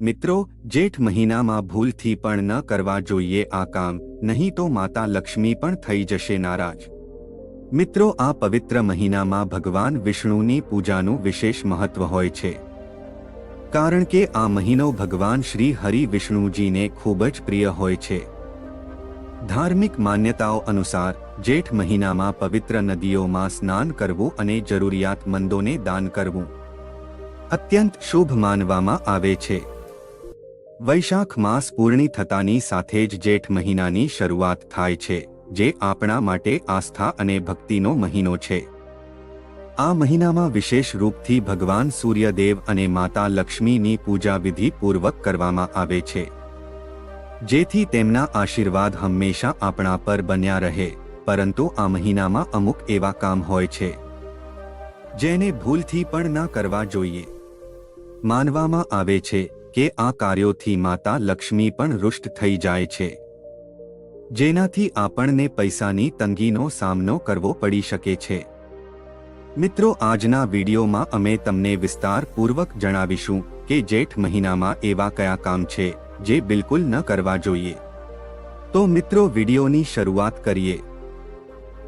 મિત્રો, જેઠ મહિનામાં ભૂલથી પણ ન કરવા જોઈએ આ કામ, નહીં તો માતા લક્ષ્મી પણ થઈ જશે નારાજ. મિત્રો, આ પવિત્ર મહિનામાં ભગવાન વિષ્ણુની પૂજાનું વિશેષ મહત્વ હોય છે. કારણ કે આ મહિનો ભગવાન શ્રી હરિ વિષ્ણુજીને ખૂબ જ પ્રિય હોય છે. ધાર્મિક માન્યતાઓ અનુસાર, જેઠ મહિનામાં પવિત્ર નદીઓમાં સ્નાન કરવું અને જરૂરિયાતમંદોને દાન કરવું, અત્યંત શુભ માનવામાં આવે છે. વૈશાખ માસ પૂર્ણી થતાની સાથે જ જેઠ મહિનાની શરૂઆત થાય છે, જે આપણા માટે આસ્થા અને ભક્તિનો મહિનો છે. આ મહિનામાં વિશેષ રૂપથી ભગવાન સૂર્યદેવ અને માતા લક્ષ્મીની પૂજા વિધિપૂર્વક કરવામાં આવે છે. જેથી તેમના આશીર્વાદ હંમેશા આપણા પર બન્યા રહે, પરંતુ આ મહિનામાં અમુક એવા કામ હોય છે. જેને ભૂલથી પણ ન કરવા જોઈએ. માનવામાં આવે છે કે આ કાર્યોથી માતા લક્ષ્મી પણ રુષ્ટ થઈ જાય છે. જેનાથી આપણને પૈસાની તંગીનો સામનો કરવો પડી શકે છે. મિત્રો, આજના વિડીયોમાં અમે તમને વિસ્તારપૂર્વક જણાવીશું કે જેઠ મહિનામાં એવા કયા કામ છે, જે બિલકુલ ન કરવા જોઈએ. તો મિત્રો, વિડીયોની શરૂઆત કરીએ.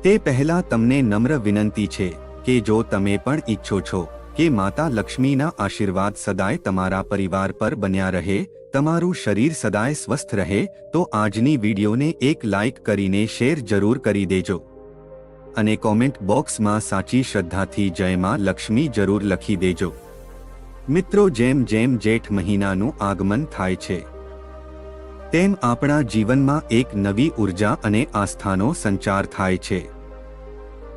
તે પહેલા તમને નમ્ર વિનંતી છે કે જો તમે પણ ઈચ્છો છો કે માતા લક્ષ્મીના આશીર્વાદ સદાય તમારા પરિવાર પર બન્યા રહે, તમારું શરીર સદાય સ્વસ્થ રહે, તો આજની વિડીયોને એક લાઇક કરીને શેર જરૂર કરી દેજો. અને કોમેન્ટ બોક્સમાં સાચી શ્રદ્ધાથી જય માં લક્ષ્મી જરૂર લખી દેજો. મિત્રો જેમ જેમ જેઠ મહિનાનું આગમન થાય છે, તેમ આપણા જીવનમાં એક નવી ઊર્જા અને આસ્થાનો સંચાર થાય છે.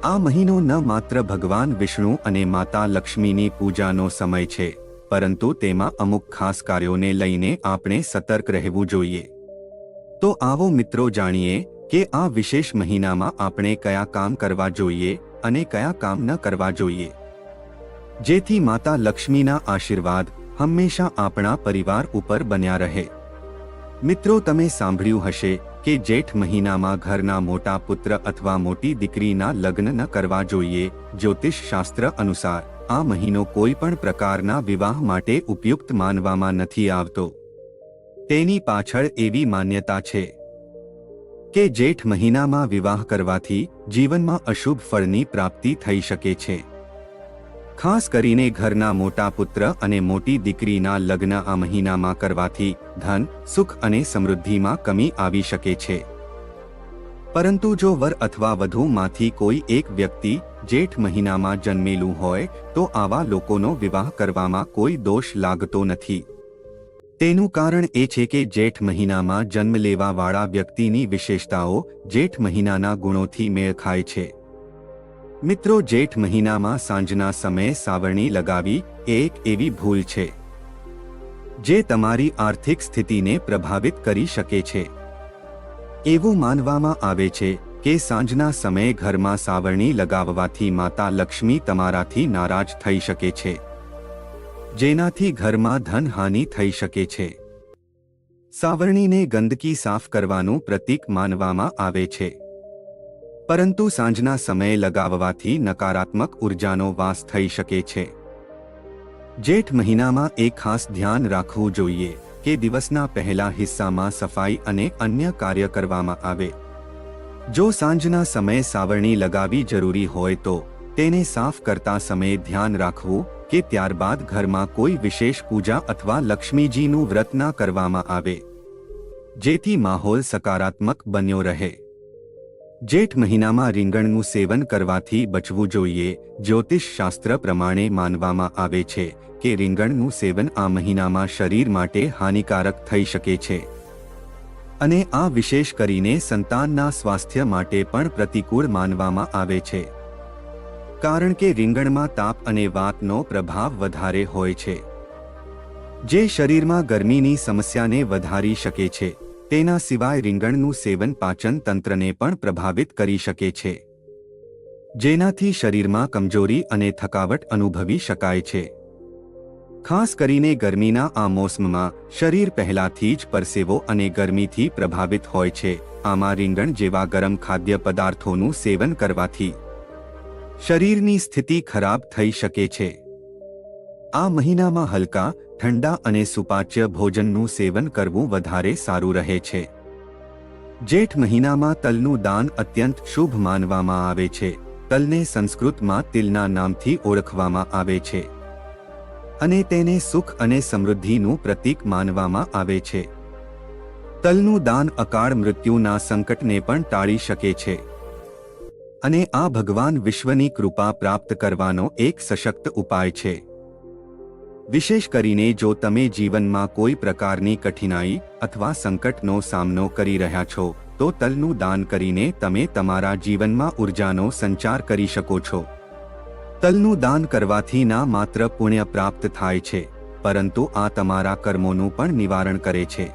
આ મહિનો ન માત્ર ભગવાન વિષ્ણુ અને માતા લક્ષ્મીની પૂજાનો સમય છે, પરંતુ તેમાં અમુક ખાસ કાર્યોને લઈને આપણે સતર્ક રહેવું જોઈએ. તો આવો મિત્રો જાણીએ કે આ વિશેષ મહિનામાં આપણે કયા કામ કરવા જોઈએ અને કયા કામ ન કરવા જોઈએ. જેથી માતા લક્ષ્મીના આશીર્વાદ હંમેશા આપણા પરિવાર ઉપર બન્યા રહે. મિત્રો, તમે સાંભળ્યું હશે કે જેઠ મહિનામાં ઘરના મોટા પુત્ર અથવા મોટી દીકરીના લગ્ન ન કરવા જોઈએ. જ્યોતિષ શાસ્ત્ર અનુસાર આ મહિનો કોઈ પણ પ્રકારના વિવાહ માટે ઉપયુક્ત માનવામાં નથી આવતો. તેની પાછળ એવી માન્યતા છે કે જેઠ મહિનામાં વિવાહ કરવાથી જીવનમાં અશુભ ફળની પ્રાપ્તિ થઈ શકે છે. ખાસ કરીને ઘરના મોટા પુત્ર અને મોટી દીકરીના લગ્ન આ મહિનામાં કરવાથી ધન, સુખ અને સમૃદ્ધિમાં કમી આવી શકે છે. પરંતુ જો વર અથવા વધુમાંથી કોઈ એક વ્યક્તિ જેઠ મહિનામાં જન્મેલું હોય, તો આવા લોકોનો વિવાહ કરવામાં કોઈ દોષ લાગતો નથી. તેનું કારણ એ છે કે જેઠ મહિનામાં જન્મ લેવાવાળા વ્યક્તિની વિશેષતાઓ જેઠ મહિનાના ગુણોથી મેળ ખાય છે. મિત્રો, જેઠ મહિનામાં સાંજના સમયે સાવરણી લગાવી એક એવી ભૂલ છે, જે તમારી આર્થિક સ્થિતિને પ્રભાવિત કરી શકે છે. એવું માનવામાં આવે છે કે સાંજના સમયે ઘરમાં સાવરણી લગાવવાથી માતા લક્ષ્મી તમારાથી નારાજ થઈ શકે છે, જેનાથી ઘરમાં ધનહાનિ થઈ શકે છે. સાવરણીને ગંદકી સાફ કરવાનું પ્રતીક માનવામાં આવે છે. પરંતુ સાંજના સમયે લગાવવાથી નકારાત્મક ઉર્જાનો વાસ થઈ શકે છે. જેઠ મહિનામાં એ ખાસ ધ્યાન રાખવું જોઈએ કે દિવસના પહેલા હિસ્સામાં સફાઈ અને અન્ય કાર્ય કરવામાં આવે. જો સાંજના સમયે સાવરણી લગાવી જરૂરી હોય તો તેને સાફ કરતા સમયે ધ્યાન રાખવું કે ત્યારબાદ ઘરમાં કોઈ વિશેષ પૂજા અથવા લક્ષ્મીજીનું વ્રત ના કરવામાં આવે. જેથી માહોલ સકારાત્મક બન્યો રહે. જેઠ મહિનામાં રીંગણનું સેવન કરવાથી બચવું જોઈએ. જ્યોતિષ શાસ્ત્ર પ્રમાણે માનવામાં આવે છે કે રીંગણનું સેવન આ મહિનામાં શરીર માટે હાનિકારક થઈ શકે છે. અને આ વિશેષ કરીને સંતાનના સ્વાસ્થ્ય માટે પણ પ્રતિકૂળ માનવામાં આવે છે. કારણ કે રીંગણમાં તાપ અને વાતનો પ્રભાવ વધારે હોય છે. જે શરીરમાં ગરમીની સમસ્યાને વધારી શકે છે. તેના સિવાય રીંગણનું સેવન પાચન તંત્રને પણ પ્રભાવિત કરી શકે છે. જેનાથી શરીરમાં કમજોરી અને થકાવટ અનુભવી શકાય છે. ખાસ કરીને ગરમીના આ મોસમમાં, શરીર પહેલાથી જ પરસેવો અને ગરમીથી પ્રભાવિત હોય છે. આમાં રીંગણ જેવા ગરમ ખાદ્ય પદાર્થોનું સેવન કરવાથી શરીરની સ્થિતિ ખરાબ થઈ શકે છે. આ મહિનામાં હલકા ઠંડા અને સુપાચ્ય ભોજનનું સેવન કરવું વધારે સારું રહે છે. જેઠ મહિનામાં તલનું દાન અત્યંત શુભ માનવામાં આવે છે. તલને સંસ્કૃતમાં તિલના નામથી ઓળખવામાં આવે છે. અને તેને સુખ અને સમૃદ્ધિનું પ્રતીક માનવામાં આવે છે. તલનું દાન અકાળ મૃત્યુના સંકટને પણ ટાળી શકે છે. અને આ ભગવાન વિશ્વની કૃપા પ્રાપ્ત કરવાનો એક સશક્ત ઉપાય છે. વિશેષ કરીને જો તમે જીવનમાં કોઈ પ્રકારની કઠિનાઈ અથવા સંકટનો સામનો કરી રહ્યા છો, તો તલનું દાન કરીને તમે તમારા જીવનમાં ઉર્જાનો સંચાર કરી શકો છો. તલનું દાન કરવાથી ના માત્ર પુણ્ય પ્રાપ્ત થાય છે, પરંતુ આ તમારા કર્મોનું પણ નિવારણ કરે છે.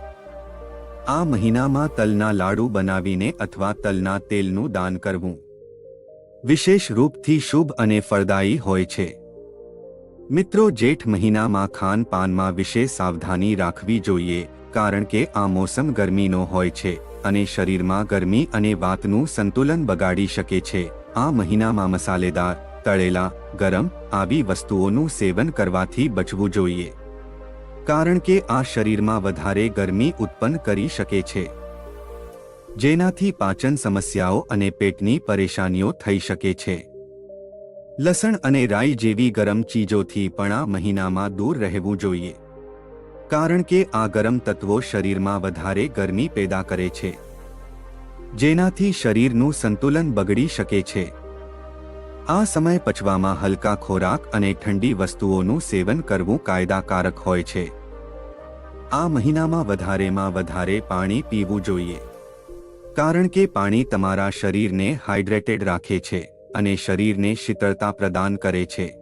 આ મહિનામાં તલના લાડુ બનાવીને અથવા તલના તેલનું દાન કરવું. વિશેષ રૂપથી શુભ અને ફળદાયી હોય છે. મિત્રો, જેઠ મહિનામાં ખાનપાનમાં વિશેષ સાવધાની રાખવી જોઈએ, કારણ કે આ મોસમ ગરમીનો હોય છે અને શરીરમાં ગરમી અને વાતનું સંતુલન બગાડી શકે છે. આ મહિનામાં મસાલેદાર, તળેલા, ગરમ આવી વસ્તુઓનું સેવન કરવાથી બચવું જોઈએ. કારણ કે આ શરીરમાં વધારે ગરમી ઉત્પન્ન કરી શકે છે. જેનાથી પાચન સમસ્યાઓ અને પેટની પરેશાનીઓ થઈ શકે છે. લસણ અને રાઈ જેવી ગરમ ચીજોથી પણ આ મહિનામાં દૂર રહેવું જોઈએ. કારણ કે આ ગરમ તત્વો શરીરમાં વધારે ગરમી પેદા કરે છે. જેનાથી શરીરનું સંતુલન બગડી શકે છે. આ સમય પચવામાં હલકા ખોરાક અને ઠંડી વસ્તુઓનું સેવન કરવું કાયદાકારક હોય છે. આ મહિનામાં વધારેમાં વધારે પાણી પીવું જોઈએ. કારણ કે પાણી તમારા શરીરને હાઇડ્રેટેડ રાખે છે. અને શરીરને શીતળતા પ્રદાન કરે છે.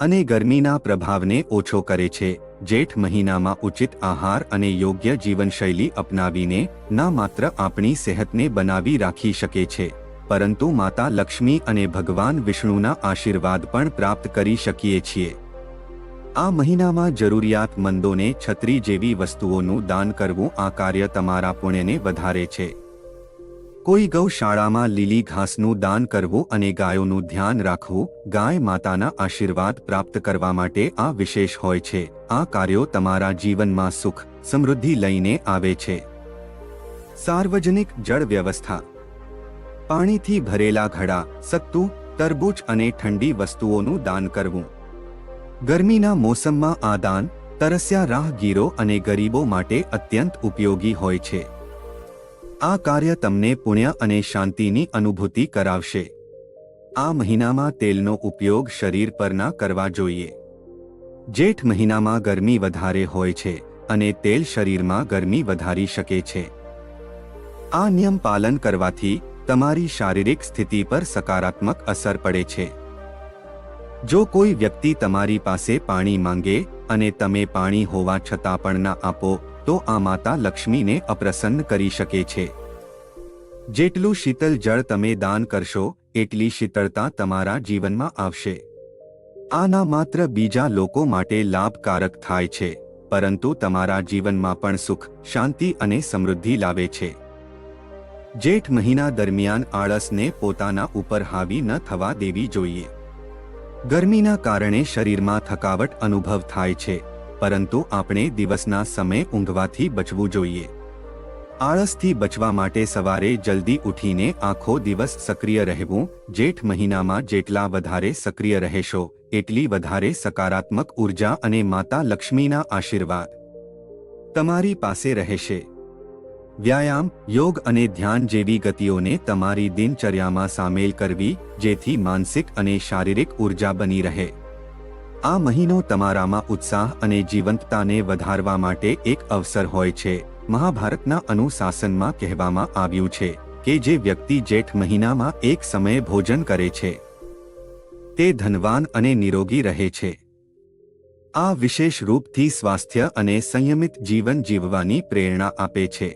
અને ગરમીના પ્રભાવને ઓછો કરે છે. જેઠ મહિનામાં ઉચિત આહાર અને યોગ્ય જીવનશૈલી અપનાવીને, ના માત્ર આપણી સેહતને બનાવી રાખી શકે છે, પરંતુ માતા લક્ષ્મી અને ભગવાન વિષ્ણુના આશીર્વાદ પણ પ્રાપ્ત કરી શકીએ છીએ. આ મહિનામાં જરૂરિયાતમંદોને છત્રી જેવી વસ્તુઓનું દાન કરવું આ કાર્ય તમારા પુણ્યને વધારે છે. કોઈ ગૌશાળામાં લીલી ઘાસનું દાન કરવું અને ગાયોનું ધ્યાન રાખવું ગાય માતાના આશીર્વાદ પ્રાપ્ત કરવા માટે આ વિશેષ હોય છે. આ કાર્યો તમારા જીવનમાં સુખ, સમૃદ્ધિ લઈને આવે છે. સાર્વજનિક જળ વ્યવસ્થા. પાણીથી ભરેલા ઘડા, સત્તુ, તરબૂચ અને ઠંડી વસ્તુઓનું દાન કરવું. ગરમીના મોસમમાં આ દાન તરસ્યા રાહગીરો અને ગરીબો માટે અત્યંત ઉપયોગી હોય છે. આ કાર્ય તમને પુણ્ય અને શાંતિની અનુભૂતિ કરાવશે. આ મહિનામાં તેલનો ઉપયોગ શરીર પર ના કરવા જોઈએ. જેઠ મહિનામાં ગરમી વધારે હોય છે અને તેલ શરીરમાં ગરમી વધારી શકે છે. આ નિયમ પાલન કરવાથી તમારી શારીરિક સ્થિતિ પર સકારાત્મક અસર પડે છે. જો કોઈ વ્યક્તિ તમારી પાસે પાણી માંગે અને તમે પાણી હોવા છતાં પણ ના આપો તો આ માતા લક્ષ્મીને અપ્રસન્ન કરી શકે છે. જેટલું શીતલ જળ તમે દાન કરશો, એટલી શીતળતા તમારા જીવનમાં આવશે. આના માત્ર બીજા લોકો માટે લાભકારક થાય છે, પરંતુ તમારા જીવનમાં પણ સુખ, શાંતિ અને સમૃદ્ધિ લાવે છે. જેઠ મહિના દરમિયાન આળસને પોતાના ઉપર હાવી ન થવા દેવી જોઈએ. ગરમીના કારણે શરીરમાં થકાવટ અનુભવ થાય છે. પરંતુ આપણે દિવસના સમય ઊંઘવાથી બચવું જોઈએ. આળસથી બચવા માટે સવારે જલ્દી ઉઠીને આખો દિવસ સક્રિય રહેવું, જેઠ મહિનામાં જેટલા વધારે સક્રિય રહેશો, એટલી વધારે સકારાત્મક ઊર્જા અને માતા લક્ષ્મીના આશીર્વાદ તમારી પાસે રહેશે. વ્યાયામ, યોગ અને ધ્યાન જેવી ગતિઓને તમારી દિનચર્યામાં સામેલ કરવી, જેથી માનસિક અને શારીરિક ઊર્જા બની રહે. આ મહિનો તમારામાં ઉત્સાહ અને જીવંતતાને વધારવા માટે એક અવસર હોય છે. મહાભારતના અનુશાસનમાં કહેવામાં આવ્યું છે કે જે વ્યક્તિ જેઠ મહિનામાં એક સમયે ભોજન કરે છે, તે ધનવાન અને નિરોગી રહે છે. આ વિશેષ રૂપથી સ્વાસ્થ્ય અને સંયમિત જીવન જીવવાની પ્રેરણા આપે છે.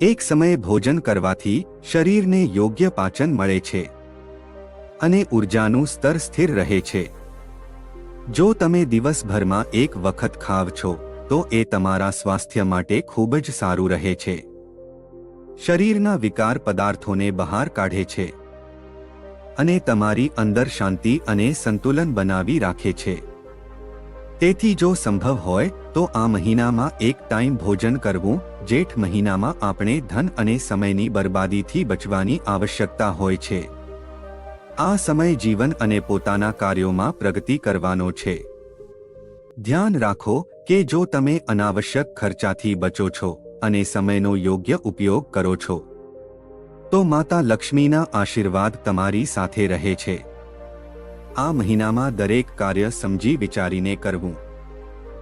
એક સમયે ભોજન કરવાથી શરીરને યોગ્ય પાચન મળે છે અને ઉર્જાનું સ્તર સ્થિર રહે છે. જો તમે દિવસભરમાં એક વખત ખાવ છો, તો એ તમારા સ્વાસ્થ્ય માટે ખૂબ જ સારું રહે છે. શરીરના વિકાર પદાર્થોને બહાર કાઢે છે. અને તમારી અંદર શાંતિ અને સંતુલન બનાવી રાખે છે. તેથી જો સંભવ હોય, તો આ મહિનામાં એક ટાઈમ ભોજન કરવું, જેઠ મહિનામાં આપણે ધન અને સમયની બરબાદીથી બચવાની આવશ્યકતા હોય છે. આ સમય જીવન અને પોતાના કાર્યોમાં પ્રગતિ કરવાનો છે. ધ્યાન રાખો કે જો તમે અનાવશ્યક ખર્ચાથી બચો છો અને સમયનો યોગ્ય ઉપયોગ કરો છો, તો માતા લક્ષ્મીના આશીર્વાદ તમારી સાથે રહે છે. આ મહિનામાં દરેક કાર્ય સમજી વિચારીને કરવું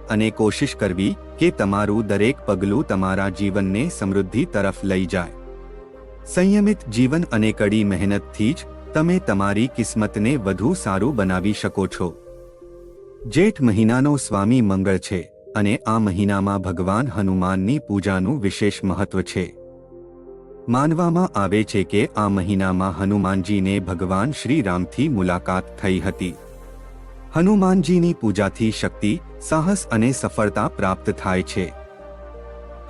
અને કોશિશ કરવી કે તમારું દરેક પગલું તમારા જીવનને સમૃદ્ધિ તરફ લઈ જાય. સંયમિત જીવન અને કડી મહેનતથી જ તમે તમારી કિસ્મતને વધુ સારું બનાવી શકો છો. જેઠ મહિનાનો સ્વામી મંગળ છે અને આ મહિનામાં ભગવાન હનુમાનની પૂજાનું વિશેષ મહત્વ છે. માનવામાં આવે છે કે આ મહિનામાં હનુમાનજીને ભગવાન શ્રીરામથી મુલાકાત થઈ હતી. હનુમાનજીની પૂજાથી શક્તિ, સાહસ અને સફળતા પ્રાપ્ત થાય છે.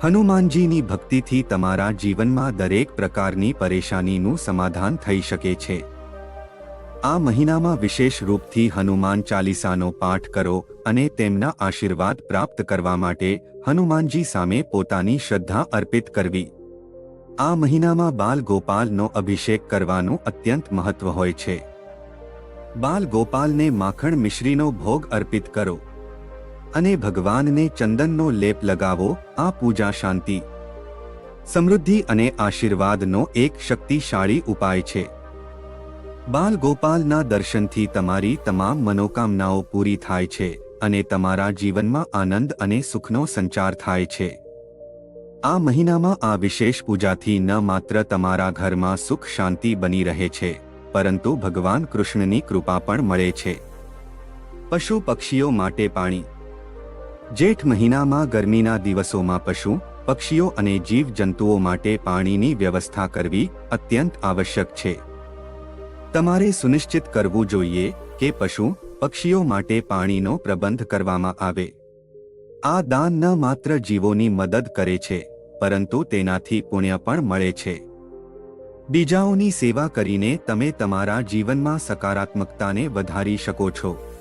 હનુમાનજીની ભક્તિથી તમારા જીવનમાં દરેક પ્રકારની પરેશાનીનું સમાધાન થઈ શકે છે. આ મહિનામાં વિશેષ રૂપથી હનુમાન ચાલીસાનો પાઠ કરો અને તેમના આશીર્વાદ પ્રાપ્ત કરવા માટે હનુમાનજી સામે પોતાની શ્રદ્ધા અર્પિત કરવી. આ મહિનામાં બાલ ગોપાલનો અભિષેક કરવાનું અત્યંત મહત્વ હોય છે. બાલ ગોપાલને માખણ મિશ્રીનો ભોગ અર્પિત કરો. અને ભગવાનને ચંદનનો લેપ લગાવો, આ પૂજા શાંતિ. સમૃદ્ધિ અને આશીર્વાદનો એક શક્તિશાળી ઉપાય છે. બાલ ગોપાલના દર્શનથી તમારી તમામ મનોકામનાઓ પૂરી થાય છે અને તમારા જીવનમાં આનંદ અને સુખનો સંચાર થાય છે. આ મહિનામાં આ વિશેષ પૂજાથી ન માત્ર તમારા ઘરમાં સુખ શાંતિ બની રહે છે, પરંતુ ભગવાન કૃષ્ણની કૃપા પણ મળે છે. પશુ પક્ષીઓ માટે પાણી. જેઠ મહિનામાં ગરમીના દિવસોમાં પશુ, પક્ષીઓ અને જીવ જંતુઓ માટે પાણીની વ્યવસ્થા કરવી અત્યંત આવશ્યક છે. તમારે સુનિશ્ચિત કરવું જોઈએ કે પશુ, પક્ષીઓ માટે પાણીનો પ્રબંધ કરવામાં આવે. આ દાન ન માત્ર જીવોની મદદ કરે છે, પરંતુ તેનાથી પુણ્ય પણ મળે છે. બીજાઓની સેવા કરીને તમે તમારા જીવનમાં સકારાત્મકતાને વધારી શકો છો.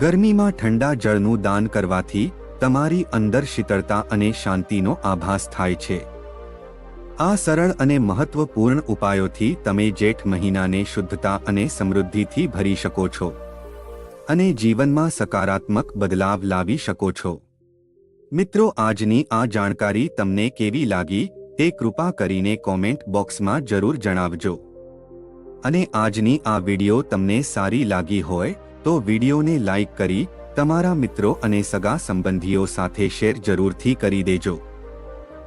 ગરમીમાં ઠંડા જળનું દાન કરવાથી તમારી અંદર શીતળતા અને શાંતિનો આભાસ થાય છે. આ સરળ અને મહત્વપૂર્ણ ઉપાયોથી તમે જેઠ મહિનાને શુદ્ધતા અને સમૃદ્ધિથી ભરી શકો છો અને જીવનમાં સકારાત્મક બદલાવ લાવી શકો છો. મિત્રો, આજની આ જાણકારી તમને કેવી લાગી તે કૃપા કરીને કોમેન્ટ બોક્સમાં જરૂર જણાવજો. અને આજની આ વિડિયો તમને સારી લાગી હોય તો વિડિયોને લાઇક કરી તમારા મિત્રો અને સગા સંબંધીઓ સાથે શેર જરૂરથી કરી દેજો.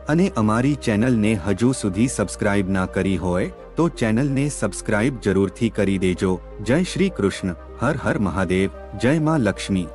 અને અમારી ચેનલને હજુ સુધી સબસ્ક્રાઇબ ના કરી હોય તો ચેનલને સબસ્ક્રાઇબ જરૂરથી કરી દેજો. જય શ્રી કૃષ્ણ. હર હર મહાદેવ. જય માં લક્ષ્મી.